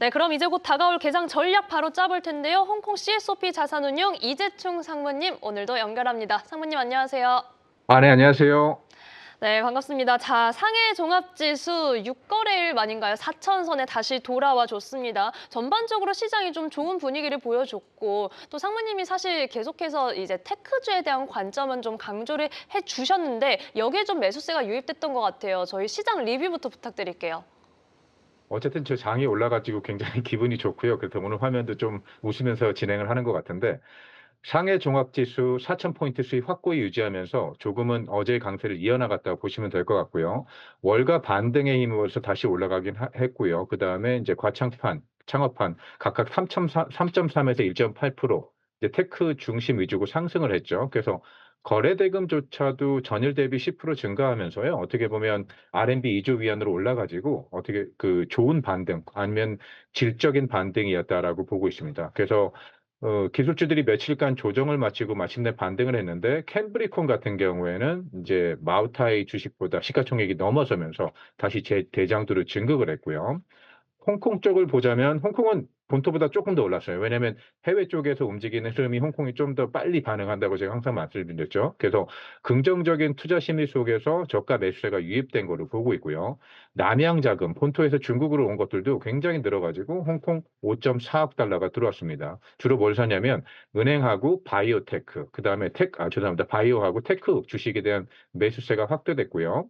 네, 그럼 이제 곧 다가올 개장 전략 바로 짜볼 텐데요. 홍콩 CSOP 자산운용 이재충 상무님 오늘도 연결합니다. 상무님 안녕하세요. 아, 네, 안녕하세요. 네, 반갑습니다. 자, 상해 종합지수 6거래일 만인가요? 4천선에 다시 돌아와 줬습니다. 전반적으로 시장이 좀 좋은 분위기를 보여줬고 또 상무님이 사실 계속해서 이제 테크주에 대한 관점은 좀 강조를 해 주셨는데 여기에 좀 매수세가 유입됐던 것 같아요. 저희 시장 리뷰부터 부탁드릴게요. 어쨌든 저 장이 올라가지고 굉장히 기분이 좋고요. 그래서 오늘 화면도 좀 웃으면서 진행을 하는 것 같은데 상해 종합지수 4,000포인트 수익 확고히 유지하면서 조금은 어제의 강세를 이어나갔다고 보시면 될 것 같고요. 월가 반등에 힘입어서 다시 올라가긴 하- 했고요. 그 다음에 이제 과창판, 창업판 각각 3.3에서 1.8% 이제 테크 중심 위주고 상승을 했죠. 그래서 거래 대금조차도 전일 대비 10% 증가하면서요. 어떻게 보면 RMB 2조 위안으로 올라가지고 어떻게 그 좋은 반등 아니면 질적인 반등이었다라고 보고 있습니다. 그래서 어, 기술주들이 며칠간 조정을 마치고 마침내 반등을 했는데 캠브리콘 같은 경우에는 이제 마우타이 주식보다 시가총액이 넘어서면서 다시 재, 대장도로 진급을 했고요. 홍콩 쪽을 보자면 홍콩은 본토보다 조금 더 올랐어요. 왜냐하면 해외 쪽에서 움직이는 흐름이 홍콩이 좀 더 빨리 반응한다고 제가 항상 말씀드렸죠. 그래서 긍정적인 투자 심리 속에서 저가 매수세가 유입된 걸로 보고 있고요. 남양 자금, 본토에서 중국으로 온 것들도 굉장히 늘어가지고 홍콩 5.4억 달러가 들어왔습니다. 주로 뭘 사냐면 은행하고 바이오테크, 그 다음에 텍, 아, 죄송합니다. 바이오하고 테크 주식에 대한 매수세가 확대됐고요.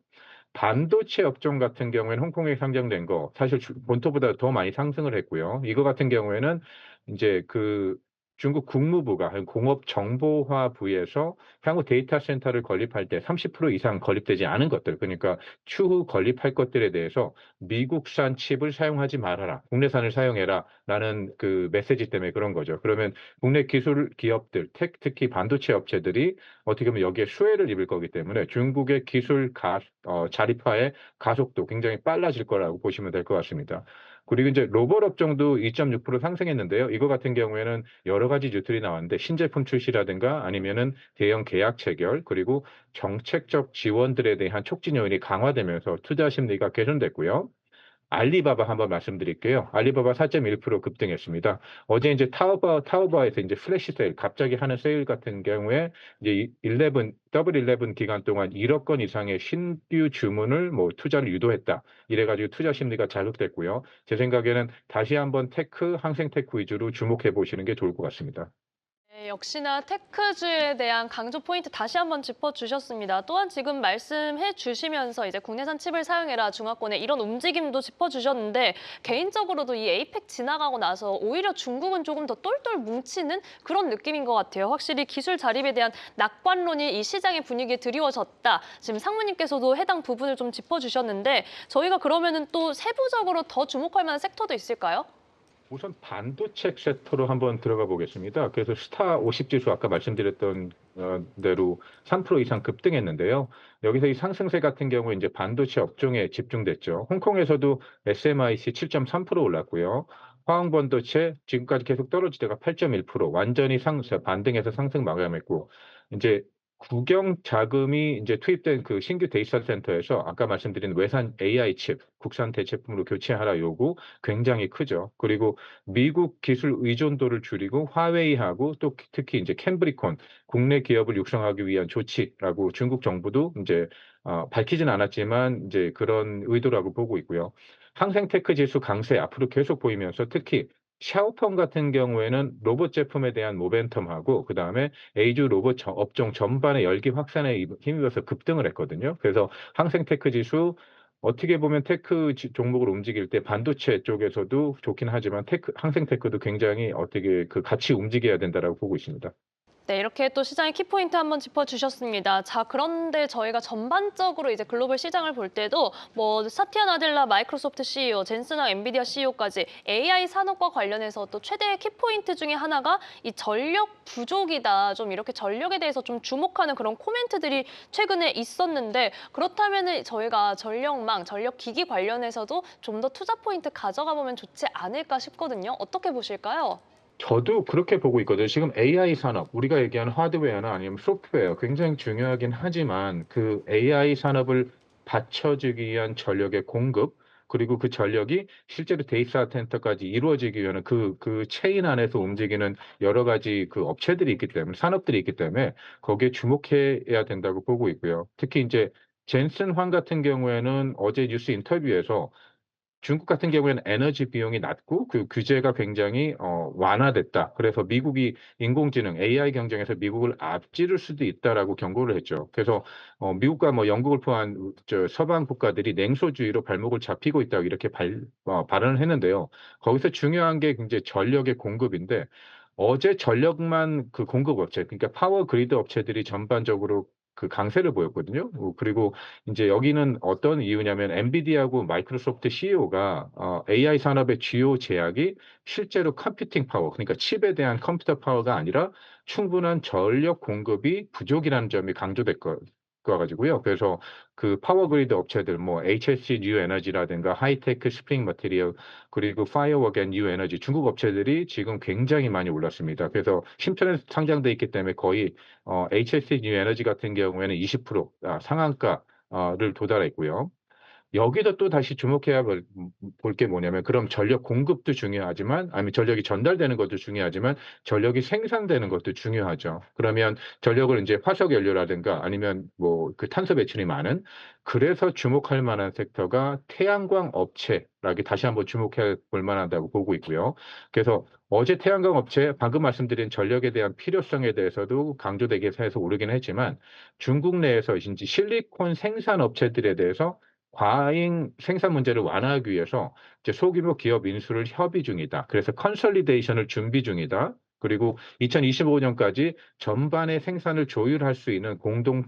반도체 업종 같은 경우에는 홍콩에 상장된 거 사실 주- 본토보다 더 많이 상승을 했고요. 이거 같은 경우에는 이제 그 중국 국무부가 한 공업정보화부에서 향후 데이터 센터를 건립할 때 30% 이상 건립되지 않은 것들 그러니까 추후 건립할 것들에 대해서 미국산 칩을 사용하지 말아라. 국내산을 사용해라. 라는 그 메시지 때문에 그런 거죠. 그러면 국내 기술 기업들, 택- 특히 반도체 업체들이 어떻게 보면 여기에 수혜를 입을 거기 때문에 중국의 기술 가, 어, 자립화의 가속도 굉장히 빨라질 거라고 보시면 될 것 같습니다. 그리고 이제 로봇 업종도 2.6% 상승했는데요. 이거 같은 경우에는 여러 가지 뉴스들이 나왔는데 신제품 출시라든가 아니면은 대형 계약 체결 그리고 정책적 지원들에 대한 촉진 요인이 강화되면서 투자 심리가 개선됐고요. 알리바바 한번 말씀드릴게요. 알리바바 4.1% 급등했습니다. 어제 이제 타오바, 타오바에서 이제 플래시 세일, 갑자기 하는 세일 같은 경우에 이제 11, 더블 11 기간 동안 1억 건 이상의 신규 주문을 뭐 투자를 유도했다. 이래가지고 투자 심리가 자극됐고요. 제 생각에는 다시 한번 테크, 항생 테크 위주로 주목해 보시는 게 좋을 것 같습니다. 네, 역시나 테크주에 대한 강조 포인트 다시 한번 짚어주셨습니다. 또한 지금 말씀해 주시면서 이제 국내산 칩을 사용해라 중화권의 이런 움직임도 짚어주셨는데 개인적으로도 이 에이펙 지나가고 나서 오히려 중국은 조금 더 똘똘 뭉치는 그런 느낌인 것 같아요. 확실히 기술 자립에 대한 낙관론이 이 시장의 분위기에 드리워졌다. 지금 상무님께서도 해당 부분을 좀 짚어주셨는데 저희가 그러면 은 또 세부적으로 더 주목할 만한 섹터도 있을까요? 우선 반도체 섹터로 한번 들어가 보겠습니다. 그래서 스타 50 지수 아까 말씀드렸던 어, 대로 3% 이상 급등했는데요. 여기서 이 상승세 같은 경우 이제 반도체 업종에 집중됐죠. 홍콩에서도 SMIC 7.3% 올랐고요. 화학 반도체 지금까지 계속 떨어지다가 8.1% 완전히 상승 반등해서 상승 마감했고 이제 국영 자금이 이제 투입된 그 신규 데이터 센터에서 아까 말씀드린 외산 AI 칩 국산 대체품으로 교체하라 요구 굉장히 크죠. 그리고 미국 기술 의존도를 줄이고 화웨이하고 또 특히 이제 캠브리콘 국내 기업을 육성하기 위한 조치라고 중국 정부도 이제 어, 밝히진 않았지만 이제 그런 의도라고 보고 있고요. 항생테크 지수 강세 앞으로 계속 보이면서 특히 샤오펑 같은 경우에는 로봇 제품에 대한 모멘텀하고 그 다음에 A주 로봇 저- 업종 전반의 열기 확산에 힘- 힘입어서 급등을 했거든요. 그래서 항생테크 지수 어떻게 보면 테크 지- 종목을 움직일 때 반도체 쪽에서도 좋긴 하지만 테크, 항생테크도 굉장히 어떻게 그 같이 움직여야 된다라고 보고 있습니다. 네, 이렇게 또 시장의 키포인트 한번 짚어주셨습니다. 자, 그런데 저희가 전반적으로 이제 글로벌 시장을 볼 때도 뭐 사티아 나델라 마이크로소프트 CEO, 젠슨왕 엔비디아 CEO까지 AI 산업과 관련해서 또 최대의 키포인트 중에 하나가 이 전력 부족이다. 좀 이렇게 전력에 대해서 좀 주목하는 그런 코멘트들이 최근에 있었는데 그렇다면은 저희가 전력망, 전력 기기 관련해서도 좀 더 투자 포인트 가져가 보면 좋지 않을까 싶거든요. 어떻게 보실까요? 저도 그렇게 보고 있거든요. 지금 AI 산업, 우리가 얘기하는 하드웨어나 아니면 소프트웨어 굉장히 중요하긴 하지만 그 AI 산업을 받쳐주기 위한 전력의 공급, 그리고 그 전력이 실제로 데이터 센터까지 이루어지기 위한 그, 그 체인 안에서 움직이는 여러 가지 그 업체들이 있기 때문에, 산업들이 있기 때문에 거기에 주목해야 된다고 보고 있고요. 특히 이제 젠슨 황 같은 경우에는 어제 뉴스 인터뷰에서 중국 같은 경우에는 에너지 비용이 낮고 그 규제가 굉장히 어, 완화됐다. 그래서 미국이 인공지능 AI 경쟁에서 미국을 앞지를 수도 있다라고 경고를 했죠. 그래서 어, 미국과 뭐 영국을 포함한 저 서방 국가들이 냉소주의로 발목을 잡히고 있다고 이렇게 발, 어, 발언을 했는데요. 거기서 중요한 게 이제 전력의 공급인데 어제 전력만 그 공급 업체, 그러니까 파워 그리드 업체들이 전반적으로 그 강세를 보였거든요. 어, 그리고 이제 여기는 어떤 이유냐면 엔비디아하고 마이크로소프트 CEO가 어, AI 산업의 주요 제약이 실제로 컴퓨팅 파워, 그러니까 칩에 대한 컴퓨터 파워가 아니라 충분한 전력 공급이 부족이라는 점이 강조됐거 가지고요. 그래서 그 파워 그리드 업체들 뭐 HSC 뉴 에너지라든가 하이테크 스프링 머티리얼 그리고 파이어워크 앤뉴 에너지 중국 업체들이 지금 굉장히 많이 올랐습니다. 그래서 심천에 상장돼 있기 때문에 거의 어, HSC 뉴 에너지 같은 경우에는 20% 아, 상한가를 도달했고요. 여기도 또 다시 주목해야 볼 게 뭐냐면 그럼 전력 공급도 중요하지만 아니면 전력이 전달되는 것도 중요하지만 전력이 생산되는 것도 중요하죠. 그러면 전력을 이제 화석 연료라든가 아니면 뭐 그 탄소 배출이 많은 그래서 주목할 만한 섹터가 태양광 업체라기 다시 한번 주목해 볼 만하다고 보고 있고요. 그래서 어제 태양광 업체 방금 말씀드린 전력에 대한 필요성에 대해서도 강조되게 해서 오르긴 했지만 중국 내에서 이제 실리콘 생산 업체들에 대해서 과잉 생산 문제를 완화하기 위해서 이제 소규모 기업 인수를 협의 중이다. 그래서 컨설리데이션을 준비 중이다. 그리고 2025년까지 전반의 생산을 조율할 수 있는 공동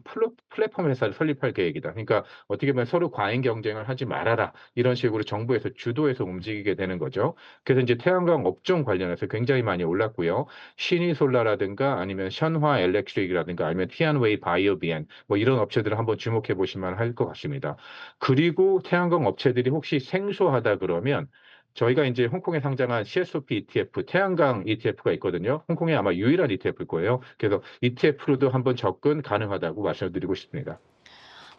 플랫폼 회사를 설립할 계획이다. 그러니까 어떻게 보면 서로 과잉 경쟁을 하지 말아라. 이런 식으로 정부에서 주도해서 움직이게 되는 거죠. 그래서 이제 태양광 업종 관련해서 굉장히 많이 올랐고요. 시니솔라라든가 아니면 션화 엘렉트릭이라든가 아니면 티안웨이 바이오비엔 뭐 이런 업체들을 한번 주목해 보시면 할 것 같습니다. 그리고 태양광 업체들이 혹시 생소하다 그러면 저희가 이제 홍콩에 상장한 CSOP ETF, 태양광 ETF가 있거든요. 홍콩에 아마 유일한 ETF일 거예요. 그래서 ETF로도 한번 접근 가능하다고 말씀드리고 싶습니다.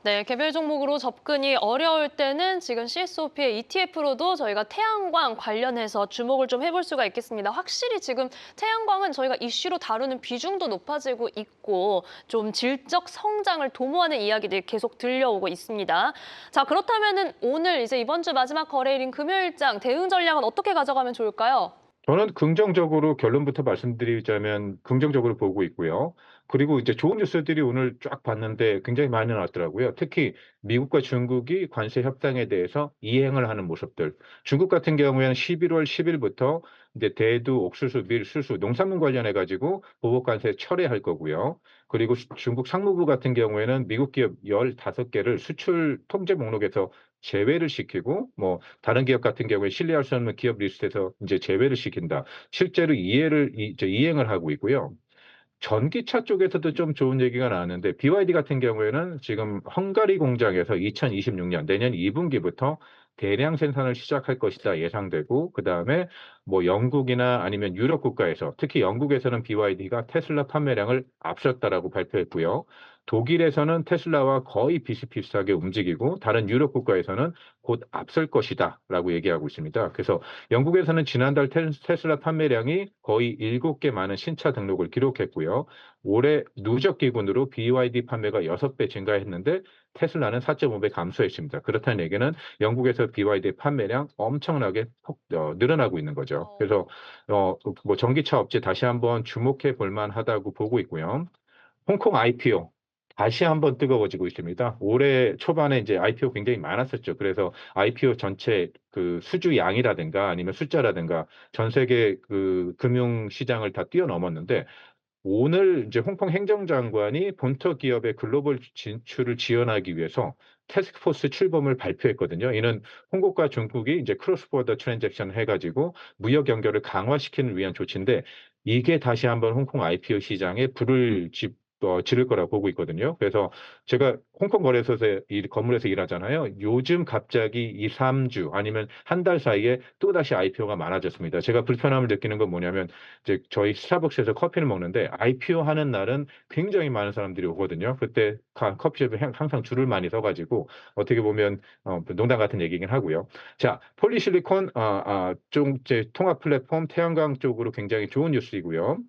네, 개별 종목으로 접근이 어려울 때는 지금 CSOP의 ETF로도 저희가 태양광 관련해서 주목을 좀 해볼 수가 있겠습니다. 확실히 지금 태양광은 저희가 이슈로 다루는 비중도 높아지고 있고 좀 질적 성장을 도모하는 이야기들이 계속 들려오고 있습니다. 자, 그렇다면은 오늘 이제 이번 주 마지막 거래일인 금요일장 대응 전략은 어떻게 가져가면 좋을까요? 저는 긍정적으로 결론부터 말씀드리자면 긍정적으로 보고 있고요. 그리고 이제 좋은 뉴스들이 오늘 쫙 봤는데 굉장히 많이 나왔더라고요. 특히 미국과 중국이 관세 협상에 대해서 이행을 하는 모습들. 중국 같은 경우에는 11월 10일부터 이제 대두, 옥수수, 밀, 수수, 농산물 관련해 가지고 보복 관세 철회할 거고요. 그리고 중국 상무부 같은 경우에는 미국 기업 15개를 수출 통제 목록에서 제외를 시키고 뭐 다른 기업 같은 경우에 신뢰할 수 없는 기업 리스트에서 이제 제외를 시킨다. 실제로 이해를 이제 이행을 하고 있고요. 전기차 쪽에서도 좀 좋은 얘기가 나왔는데 BYD 같은 경우에는 지금 헝가리 공장에서 2026년 내년 2분기부터 대량 생산을 시작할 것이다 예상되고 그 다음에 뭐 영국이나 아니면 유럽 국가에서 특히 영국에서는 BYD가 테슬라 판매량을 앞섰다라고 발표했고요. 독일에서는 테슬라와 거의 비슷비슷하게 움직이고 다른 유럽 국가에서는 곧 앞설 것이다라고 얘기하고 있습니다. 그래서 영국에서는 지난달 테슬라 판매량이 거의 7개 많은 신차 등록을 기록했고요. 올해 누적 기준으로 BYD 판매가 6배 증가했는데 테슬라는 4.5배 감소했습니다. 그렇다는 얘기는 영국에서 BYD 판매량 엄청나게 폭, 어, 늘어나고 있는 거죠. 그래서 어, 뭐 전기차 업체 다시 한번 주목해 볼 만하다고 보고 있고요. 홍콩 IPO 다시 한번 뜨거워지고 있습니다. 올해 초반에 이제 IPO 굉장히 많았었죠. 그래서 IPO 전체 그 수주 양이라든가 아니면 숫자라든가 전 세계 그 금융 시장을 다 뛰어넘었는데 오늘 이제 홍콩 행정장관이 본토 기업의 글로벌 진출을 지원하기 위해서 태스크포스 출범을 발표했거든요. 이는 홍콩과 중국이 이제 크로스보더 트랜잭션 해가지고 무역 연결을 강화시키는 위한 조치인데 이게 다시 한번 홍콩 IPO 시장에 불을 집 어, 지를 거라고 보고 있거든요. 그래서 제가 홍콩 거래소에서 이 건물에서 일하잖아요. 요즘 갑자기 2, 3주 아니면 한 달 사이에 또다시 IPO가 많아졌습니다. 제가 불편함을 느끼는 건 뭐냐면 이제 저희 스타벅스에서 커피를 먹는데 IPO 하는 날은 굉장히 많은 사람들이 오거든요. 그때 가- 커피숍에 항- 항상 줄을 많이 서가지고 어떻게 보면 어, 농담 같은 얘기긴 하고요. 자, 폴리실리콘 아, 아, 좀 통합 플랫폼 태양광 쪽으로 굉장히 좋은 뉴스이고요.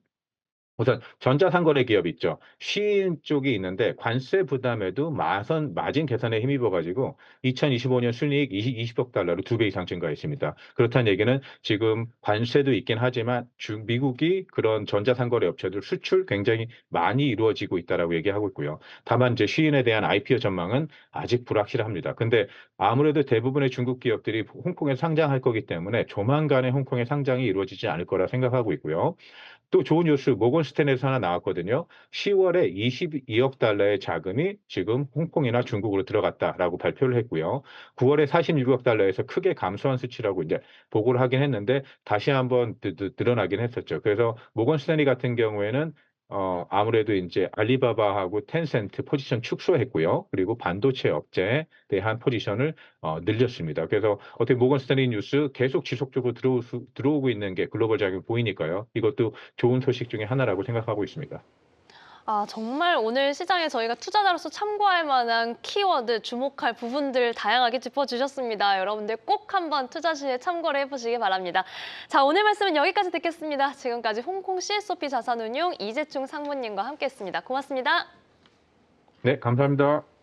우선 전자상거래 기업 있죠. 시인 쪽이 있는데 관세 부담에도 마선 마진 개선에 힘입어 가지고 2025년 순이익 20, 억 달러로 두 배 이상 증가했습니다. 그렇다는 얘기는 지금 관세도 있긴 하지만 주, 미국이 그런 전자상거래 업체들 수출 굉장히 많이 이루어지고 있다라고 얘기하고 있고요. 다만 이제 시인에 대한 IPO 전망은 아직 불확실합니다. 근데 아무래도 대부분의 중국 기업들이 홍콩에 상장할 거기 때문에 조만간에 홍콩에 상장이 이루어지지 않을 거라 생각하고 있고요. 또 좋은 뉴스 모건스탠에서 하나 나왔거든요. 10월에 22억 달러의 자금이 지금 홍콩이나 중국으로 들어갔다라고 발표를 했고요. 9월에 46억 달러에서 크게 감소한 수치라고 이제 보고를 하긴 했는데 다시 한번 드러나긴 했었죠. 그래서 모건스탠리 같은 경우에는 어, 아무래도 이제 알리바바하고 텐센트 포지션 축소했고요. 그리고 반도체 업체에 대한 포지션을 어, 늘렸습니다. 그래서 어떻게 모건 스탠리 뉴스 계속 지속적으로 들어오, 들어오고 있는 게 글로벌 자금이 보이니까요. 이것도 좋은 소식 중에 하나라고 생각하고 있습니다. 아, 정말 오늘 시장에 저희가 투자자로서 참고할 만한 키워드, 주목할 부분들 다양하게 짚어주셨습니다. 여러분들 꼭 한번 투자 시에 참고를 해보시기 바랍니다. 자, 오늘 말씀은 여기까지 듣겠습니다. 지금까지 홍콩 CSOP 자산운용 이재충 상무님과 함께했습니다. 고맙습니다. 네, 감사합니다.